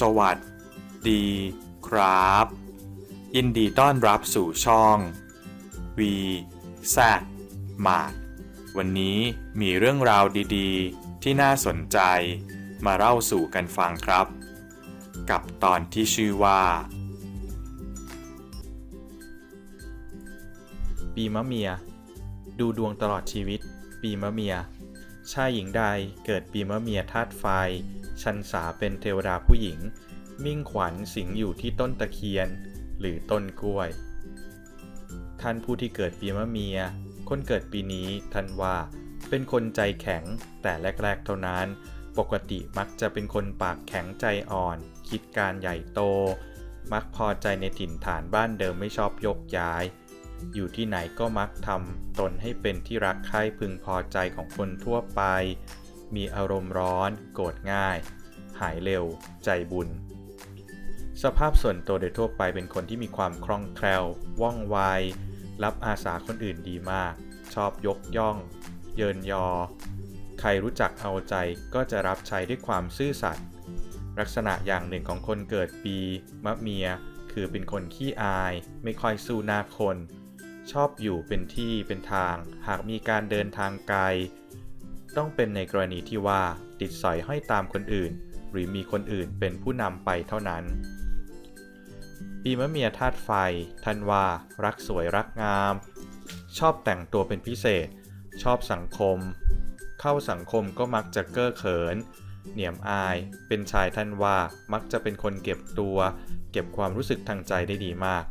สวัสดีครับ ยินดีต้อนรับสู่ช่อง V Z มาดวันนี้มีเรื่องราวดีๆ ที่น่าสนใจมาเล่าสู่กันฟังครับ กับตอนที่ชื่อว่า ปีมะเมีย ดูดวงตลอดชีวิต ปีมะเมียชายหญิงใดเกิดปีมะเมียธาตุไฟ ชันษาเป็นเทวดาผู้หญิง มิ่งขวัญสิงอยู่ที่ต้นตะเคียน หรือต้นกล้วย ท่านผู้ที่เกิดปีมะเมีย คนเกิดปีนี้ท่านว่า เป็นคนใจแข็งแต่แรกๆเท่านั้น ปกติมักจะเป็นคนปากแข็งใจอ่อน คิดการใหญ่โต มักพอใจในถิ่นฐานบ้านเดิมไม่ชอบยกย้ายอยู่ที่ไหนก็มักทำตนให้เป็นที่รักใคร่พึงพอใจของคนทั่วไป มีอารมณ์ร้อน โกรธง่าย หายเร็ว ใจบุญ สภาพส่วนตัวโดยทั่วไปเป็นคนที่มีความคล่องแคล่ว ว่องไว รับอาสาคนอื่นดีมาก ชอบยกย่อง เยินยอ ใครรู้จักเอาใจก็จะรับใช้ด้วยความซื่อสัตย์ ลักษณะอย่างหนึ่งของคนเกิดปีมะเมีย คือเป็นคนขี้อาย ไม่ค่อยสู้หน้าคน ชอบอยู่เป็นที่เป็นทาง หากมีการเดินทางไกล ต้องเป็นในกรณีที่ว่าติดสอยห้อยตามคนอื่น หรือมีคนอื่นเป็นผู้นำไปเท่านั้น ปีมะเมียธาตุไฟท่านว่ารักสวยรักงาม ชอบแต่งตัวเป็นพิเศษ ชอบสังคม เข้าสังคมก็มักจะเก้อเขิน เหนียมอาย เป็นชายท่านว่ามักจะเป็นคนเก็บตัว เก็บความรู้สึกทางใจได้ดีมาก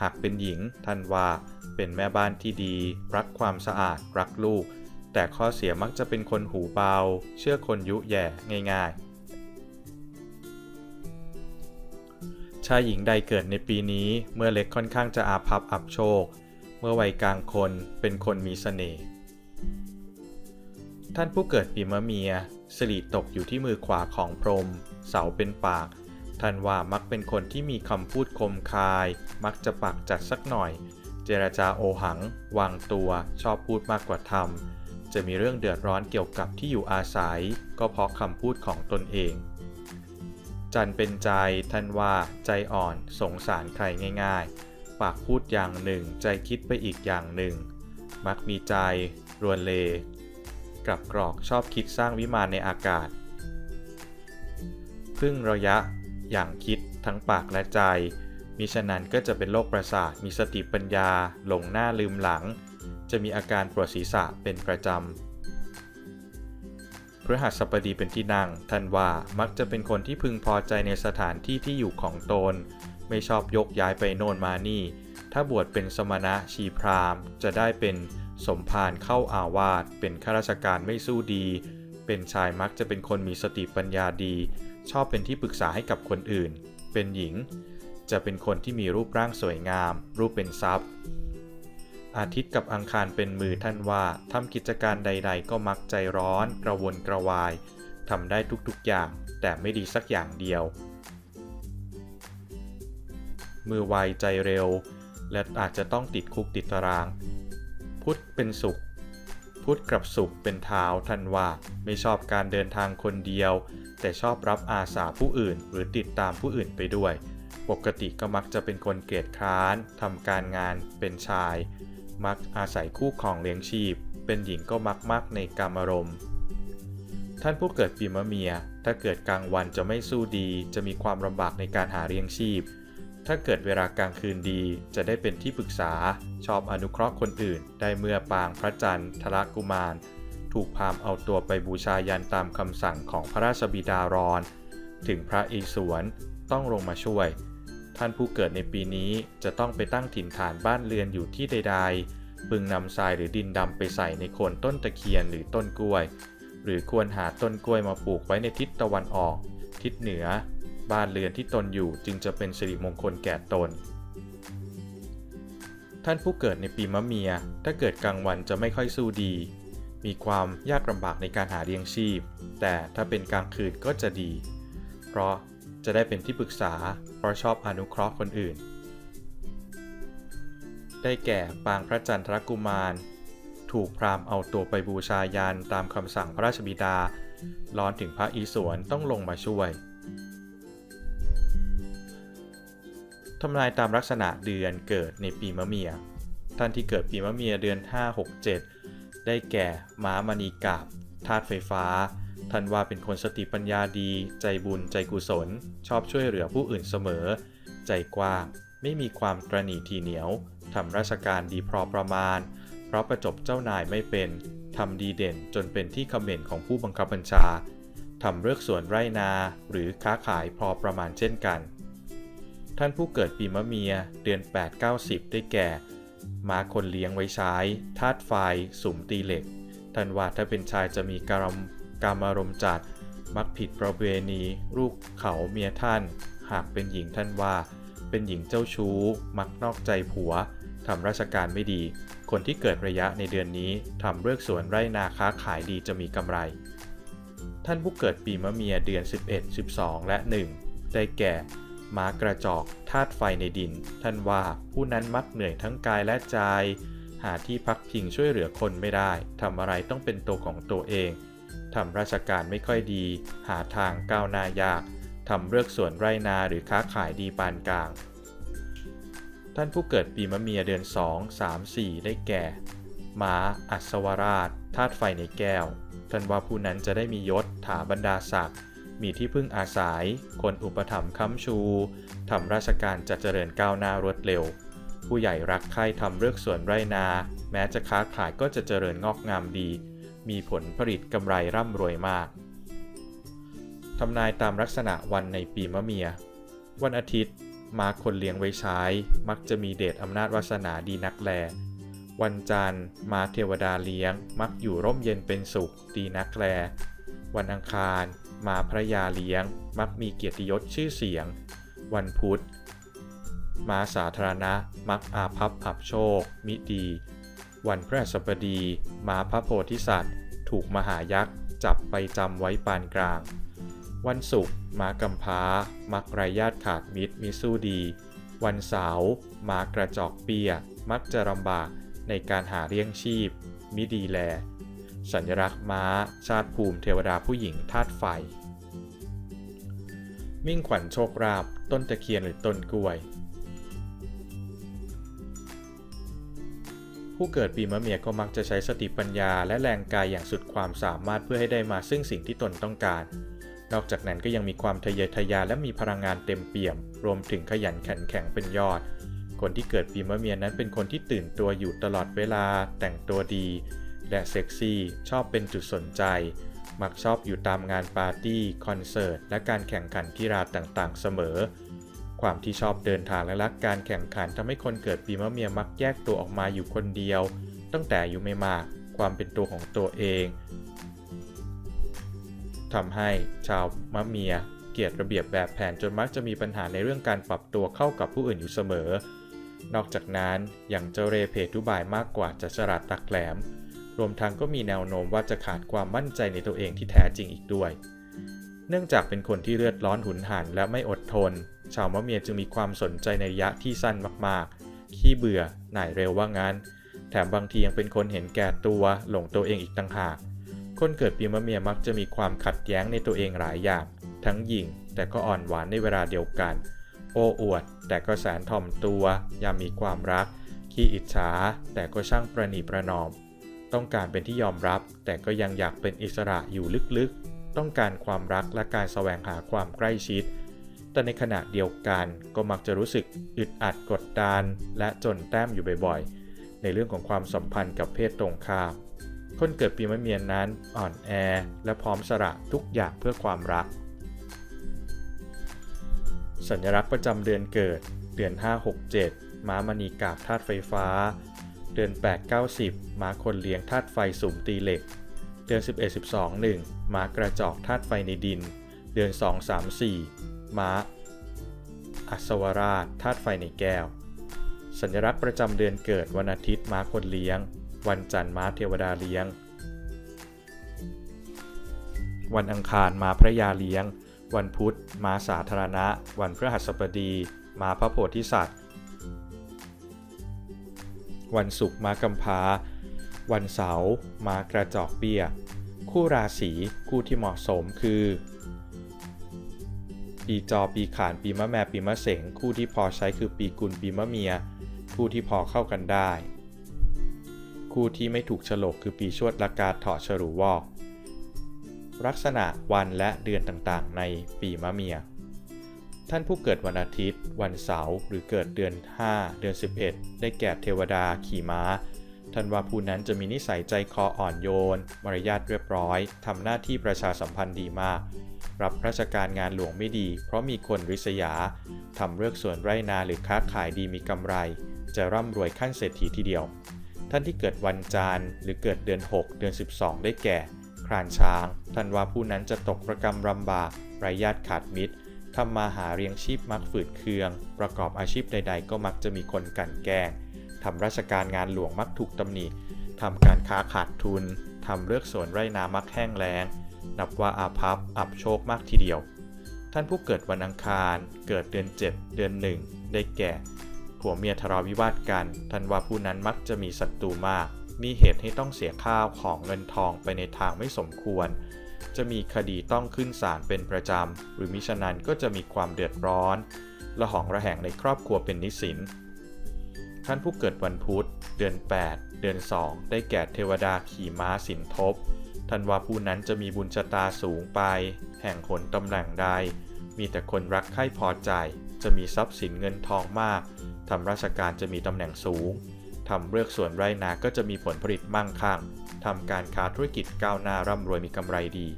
หากเป็นหญิงท่านว่าเป็นแม่บ้านที่ดี รักความสะอาด รักลูก แต่ข้อเสียมักจะเป็นคนหูเบา เชื่อคนยุแย่ง่ายๆ ชายหญิงใดเกิดในปีนี้เมื่อเล็กค่อนข้างจะอาภัพอับโชค เมื่อวัยกลางคนเป็นคนมีเสน่ห์ท่านผู้เกิดปีมะเมียสิริตกอยู่ที่มือขวาของพรม เสาเป็นปาก ท่านว่ามักเป็นคนที่มีคำพูดคมคาย มักจะปากจัดสักหน่อย เจรจาโอหัง วางตัว ชอบพูดมากกว่าทำ จะมีเรื่องเดือดร้อนเกี่ยวกับที่อยู่อาศัย ก็เพราะคำพูดของตนเอง จันเป็นใจท่านว่าใจอ่อนสงสารใครง่าย ๆ ปากพูดอย่างหนึ่ง ใจคิดไปอีกอย่างหนึ่ง มักมีใจ รวนเล กลับกรอกชอบคิดสร้างวิมานในอากาศ พึ่งระยะ อย่างคิดทั้งปากและใจมิฉะนั้นก็จะเป็นโรคประสาทมีสติปัญญา หลงหน้าลืมหลัง จะมีอาการปวดศีรษะเป็นประจำพฤหัสบดีเป็นที่นั่งท่านว่ามักจะเป็นคนที่พึงพอใจในสถานที่ที่อยู่ของตน ไม่ชอบยกย้ายไปโน่นมานี่ ถ้าบวชเป็นสมณะชีพราหมณ์ จะได้เป็นสมภารเข้าอาวาสเป็นข้าราชการไม่สู้ดี เป็นชายมักจะเป็นคนมีสติปัญญาดี ชอบเป็นที่ปรึกษาให้กับคนอื่น เป็นหญิง จะเป็นคนที่มีรูปร่างสวยงาม รูปเป็นทรัพย์ อาทิตย์กับอังคารเป็นมือท่านว่าทำกิจการใด ๆ ก็มักใจร้อน กระวนกระวายทำได้ทุกๆอย่าง แต่ไม่ดีสักอย่างเดียว มือไวใจเร็ว และอาจจะต้องติดคุกติดตาราง พุธเป็นสุข พุธกับสุขเป็นเท้าท่านว่าไม่ชอบการเดินทางคนเดียว แต่ชอบรับอาสาผู้อื่น หรือติดตามผู้อื่นไปด้วย ปกติก็มักจะเป็นคนเกลียจคร้านทำการงานเป็นชาย มักอาศัยคู่ครองเลี้ยงชีพ เป็นหญิงก็มักมักในกามอารมณ์ ท่านผู้เกิดปีมะเมีย ถ้าเกิดกลางวันจะไม่สู้ดี จะมีความลำบากในการหาเลี้ยงชีพ ถ้าเกิดเวลากลางคืนดี จะได้เป็นที่ปรึกษา ชอบอนุเคราะห์คนอื่น ได้เมื่อปางพระจันทร์ทรกุมาร ถูกพามเอาตัวไปบูชายันตามคำสั่งของพระราชบิดารอน ถึงพระอิศวรต้องลงมาช่วยท่านผู้เกิดในปีนี้จะต้องไปตั้งถิ่นฐานบ้านเรือนอยู่ที่ใด ๆ พึงนำทรายหรือดินดำไปใส่ในโคนต้นตะเคียนหรือต้นกล้วย หรือควรหาต้นกล้วยมาปลูกไว้ในทิศตะวันออก ทิศเหนือ บ้านเรือนที่ตนอยู่จึงจะเป็นสิริมงคลแก่ตน ท่านผู้เกิดในปีมะเมีย ถ้าเกิดกลางวันจะไม่ค่อยสู้ดี มีความยากลำบากในการหาเลี้ยงชีพ แต่ถ้าเป็นกลางคืนก็จะดี เพราะจะได้เป็นที่ปรึกษา เพราะชอบอนุเคราะห์คนอื่น ได้แก่ปางพระจันทรกุมาร ถูกพราหมณ์เอาตัวไปบูชายันตามคำสั่งพระราชบิดา ร้อนถึงพระอิศวรต้องลงมาช่วยทำนายตามลักษณะเดือนเกิดในปีมะเมีย ท่านที่เกิดปีมะเมียเดือน 5 6 7 ได้แก่ม้ามณีกาบธาตุไฟฟ้า ท่านว่าเป็นคนสติปัญญาดี ใจบุญใจกุศล ชอบช่วยเหลือผู้อื่นเสมอ ใจกว้าง ไม่มีความตระหนี่ทีเหนียว ทำราชการดีพอประมาณ เพราะประจบเจ้านายไม่เป็น ทำดีเด่นจนเป็นที่คอมเมนต์ของผู้บังคับบัญชา ทำเลือกสวนไร่นา หรือค้าขายพอประมาณเช่นกัน ท่านผู้เกิดปีมะเมีย เดือน 8 90 ได้แก่ม้าคนเลี้ยงไว้ใช้ธาตุไฟสุมตีเหล็กท่านว่าถ้าเป็นชายจะมีการมกามารมณ์จัด มักผิดประเวณี ลูกเขาเมียท่าน หากเป็นหญิงท่านว่า เป็นหญิงเจ้าชู้ มักนอกใจผัว ทำราชการไม่ดี คนที่เกิดระยะในเดือนนี้ทำเลือกสวนไร่นาค้าขายดีจะมีกำไร ท่านผู้เกิดปีมะเมียเดือน 11 12 และ 1 ได้แก่ม้ากระจอกธาตุไฟในดิน ท่านว่าผู้นั้นมักเหนื่อยทั้งกายและใจ หาที่พักพิงช่วยเหลือคนไม่ได้ทำอะไรต้องเป็นตัวของตัวเองทำราชการไม่ค่อยดี หาทางก้าวหน้ายากทำเลือกสวนไร่นาหรือค้าขายดีปานกลาง ท่านผู้เกิดปีมะเมียเดือน 2 3 4 ได้แก่ ม้า อัศวราชธาตุไฟในแก้ว ท่านว่าผู้นั้นจะได้มียศถาบรรดาศักดิ์ มีที่พึ่งอาศัย คนอุปถัมภ์ค้ำชู ทำราชการจะเจริญก้าวหน้ารวดเร็ว ผู้ใหญ่รักใคร่ทำเลือกสวนไรนา แม้จะค้าขายก็จะเจริญงอกงามดี มีผลผลิตกำไรร่ำรวยมาก ทำนายตามลักษณะวันในปีมะเมีย วันอาทิตย์ มาคนเลี้ยงไว้ใช้ มักจะมีเดชอำนาจวาสนาดีนักแล วันจันทร์ มาเทวดาเลี้ยง มักอยู่ร่มเย็นเป็นสุข ดีนักแล วันอังคาร มาพระยาเลี้ยง มักมีเกียรติยศชื่อเสียง วันพุธ มาสาธารณะ มักอาภัพอับโชค มิดี วันพฤหัสบดี มาพระโพธิสัตว์ ถูกมหายักษ์ จับไปจำไว้ปานกลาง วันศุกร์มากำพร้ามักไรญาติขาดมิตรมิสู้ดี วันเสาร์มากระจอกเปียมักจะลำบากในการหาเลี้ยงชีพ มิดีแล สัญลักษณ์ม้า ชาติภูมิเทวดาผู้หญิงธาตุไฟ มิ่งขวัญโชคราบต้นตะเคียนหรือต้นกล้วย ผู้เกิดปีมะเมียก็มักจะใช้สติปัญญาและแรงกายอย่างสุดความสามารถเพื่อให้ได้มาซึ่งสิ่งที่ตนต้องการ นอกจากนั้นก็ยังมีความทะเยอทะยานและมีพลังงานเต็มเปี่ยม รวมถึงขยันขันแข็งเป็นยอด คนที่เกิดปีมะเมียนั้นเป็นคนที่ตื่นตัวอยู่ตลอดเวลา แต่งตัวดี และเซ็กซี่ ชอบเป็นจุดสนใจ มักชอบอยู่ตามงานปาร์ตี้ คอนเสิร์ต และการแข่งขันกีฬาต่างๆ เสมอ ความที่ชอบเดินทางและรักการแข่งขันทำให้คนเกิดปีมะเมียมักแยกตัวออกมาอยู่คนเดียว ตั้งแต่อายุไม่มาก ความเป็นตัวของตัวเอง ทำให้ชาวมะเมียเกียดระเบียบแบบแผนจนมักจะมีปัญหาในเรื่องการปรับตัวเข้ากับผู้อื่นอยู่เสมอ นอกจากนั้นยังเจเรเพทุบายมากกว่าจะฉลาดตักแหลม รวมทั้งก็มีแนวโน้มว่าจะขาดความมั่นใจในตัวเองที่แท้จริงอีกด้วย เนื่องจากเป็นคนที่เลือดร้อนหุนหันและไม่อดทน ชาวมะเมียจึงมีความสนใจในระยะที่สั้นมากๆ ขี้เบื่อหน่ายเร็วว่างั้น แถมบางทียังเป็นคนเห็นแก่ตัวหลงตัวเองอีกต่างหาก คนเกิดปีมะเมียมักจะมีความขัดแย้งในตัวเองหลายอย่าง ทั้งหยิ่งแต่ก็อ่อนหวานในเวลาเดียวกัน โอ้อวด แต่ก็แสนถ่อมตัว ยามมีความรัก ขี้อิจฉาแต่ก็ช่างประนีประนอม ต้องการเป็นที่ยอมรับ แต่ก็ยังอยากเป็นอิสระอยู่ลึกๆ ต้องการความรักและการแสวงหาความใกล้ชิด แต่ในขณะเดียวกันก็มักจะรู้สึกอึดอัดกดดันและจนแต้มอยู่บ่อยๆ ในเรื่องของความสัมพันธ์กับเพศตรงข้าม คนเกิดปีมะเมียนนั้นอ่อนแอ และพร้อมสละทุกอย่างเพื่อความรัก สัญลักษณ์ประจำเดือนเกิด เดือน 5 6 7 ม้ามณีกาบธาตุไฟฟ้า เดือน 8 90 ม้าคนเลี้ยงธาตุไฟสูงตีเหล็ก เดือน 11 12 1 ม้ากระจอกธาตุไฟในดิน เดือน 2 3 4 ม้า อัศวราชธาตุไฟในแก้ว สัญลักษณ์ประจำเดือนเกิดวันอาทิตย์ม้าคนเลี้ยง วันจันทร์ม้าเทวดาเลี้ยง วันอังคารม้าพระยาเลี้ยง วันพุธม้าสาธารณะ วันพฤหัสบดีม้าพระโพธิสัตว์ วันศุกร์ม้ากำพาวันเสาร์ม้ากระจอกเบี้ย คู่ราศีคู่ที่เหมาะสมคือ ปีจอปีขานปีมะแม่ปีมะเสงคู่ที่พอใช้คือปีกุลปีมะเมีย คู่ที่พอเข้ากันได้ คู่ที่ไม่ถูกฉลกคือปีชวดละกาเถาะฉรูวอก ลักษณะวันและเดือนต่างๆ ในปีมะเมีย ท่านผู้เกิดวันอาทิตย์ วันเสาร์หรือเกิดเดือน 5 เดือน 11 ได้แก่เทวดาขี่ม้าท่านว่าผู้นั้นจะมีนิสัยใจคออ่อนโยน มารยาทเรียบร้อย ทำหน้าที่ประชาสัมพันธ์ดีมาก รับราชการงานหลวงไม่ดี เพราะมีคนริษยา ทำเลือกส่วนไร่นาหรือค้าขายดีมีกำไร จะร่ำรวยขั้นเศรษฐีทีเดียว ท่านที่เกิดวันจันทร์หรือเกิดเดือน 6 เดือน 12 ได้แก่ ครานช้าง ท่านว่าผู้นั้นจะตกประกรรมลำบากไร้ญาติขาดมิตรทำมาหาเลี้ยงชีพมักฝืดเคือง ประกอบอาชีพใด ๆ ก็มักจะมีคนกันแกล้งทำราชการงานหลวงมักถูกตำหนิทำการค้าขาดทุนทำเลือกสวนไร่นามักแห้งแล้ง นับว่าอาภัพอับโชคมากทีเดียว ท่านผู้เกิดวันอังคาร เกิดเดือน 7 เดือน 1 ได้แก่ ผัวเมียทะเลาะวิวาทกันท่านว่าผู้นั้นมักจะมีศัตรูมาก มีเหตุให้ต้องเสียข้าวของเงินทองไปในทางไม่สมควร จะมีคดีต้องขึ้นศาลเป็นประจำ หรือมิฉะนั้นก็จะมีความเดือดร้อนละหองระแหงในครอบครัวเป็นนิสินท่านผู้เกิดวันพุธ เดือน 8 เดือน 2 ได้แก่เทวดาขี่ม้าสินทบท่านว่าผู้นั้นจะมีบุญชะตาสูงไป แห่งหนตำแหน่งใด มีแต่คนรักใคร่พอใจ จะมีทรัพย์สินเงินทองมาก ทำราชการจะมีตำแหน่งสูงทำเลือกสวนไร่นาก็จะมีผลผลิตมั่งคั่งทำการค้าธุรกิจก้าวหน้าร่ำรวยมีกำไรดี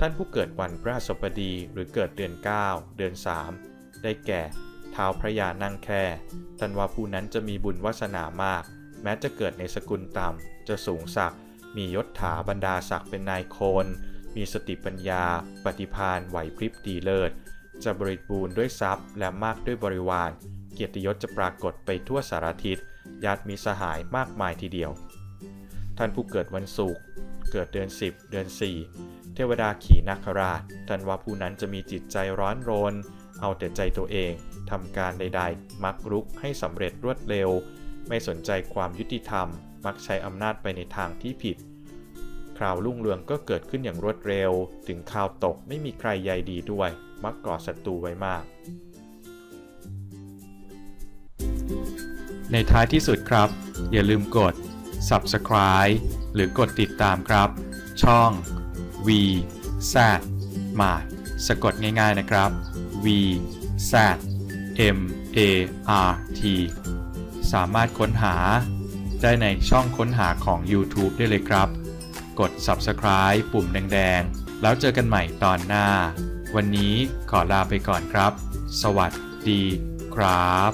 ท่านผู้เกิดวันพระสบดีหรือเกิดเดือน 9 เดือน 3 ได้แก่เท้าวพระยานั่งแค่ท่านว่าผู้นั้นจะมีบุญวาสนามาก แม้จะเกิดในสกุลต่ำจะสูงศักดิ์มียศถาบรรดาศักดิ์เป็นนายโคน มีสติปัญญา ปฏิภาณไหวพริบดีเลิศ จะบริบูรณ์ด้วยทรัพย์ และมากด้วยบริวาร เกียรติยศจะปรากฏไปทั่วสารทิศญาติมีสหายมากมายทีเดียว ท่านผู้เกิดวันศุกร์เกิดเดือน 10 เดือน 4 เทวดาขี่นาคราชท่านว่าผู้นั้นจะมีจิตใจร้อนรน เอาแต่ใจตัวเองทำการใดๆ มักรุกให้สำเร็จรวดเร็ว ไม่สนใจความยุติธรรม มักใช้อำนาจไปในทางที่ผิด คราวรุ่งเรืองก็เกิดขึ้นอย่างรวดเร็ว ถึงคราวตกไม่มีใครใยดีด้วย มักก่อศัตรูไว้มาก ในท้ายที่สุดครับ อย่าลืมกด subscribe หรือกดติดตามครับ ช่อง V Z m a r t สะกดง่ายๆนะครับ V Z M A R T สามารถค้นหาได้ในช่องค้นหาของ YouTube ได้เลยครับ กด subscribe ปุ่มแดงๆ แล้วเจอกันใหม่ตอนหน้า วันนี้ขอลาไปก่อนครับ สวัสดีครับ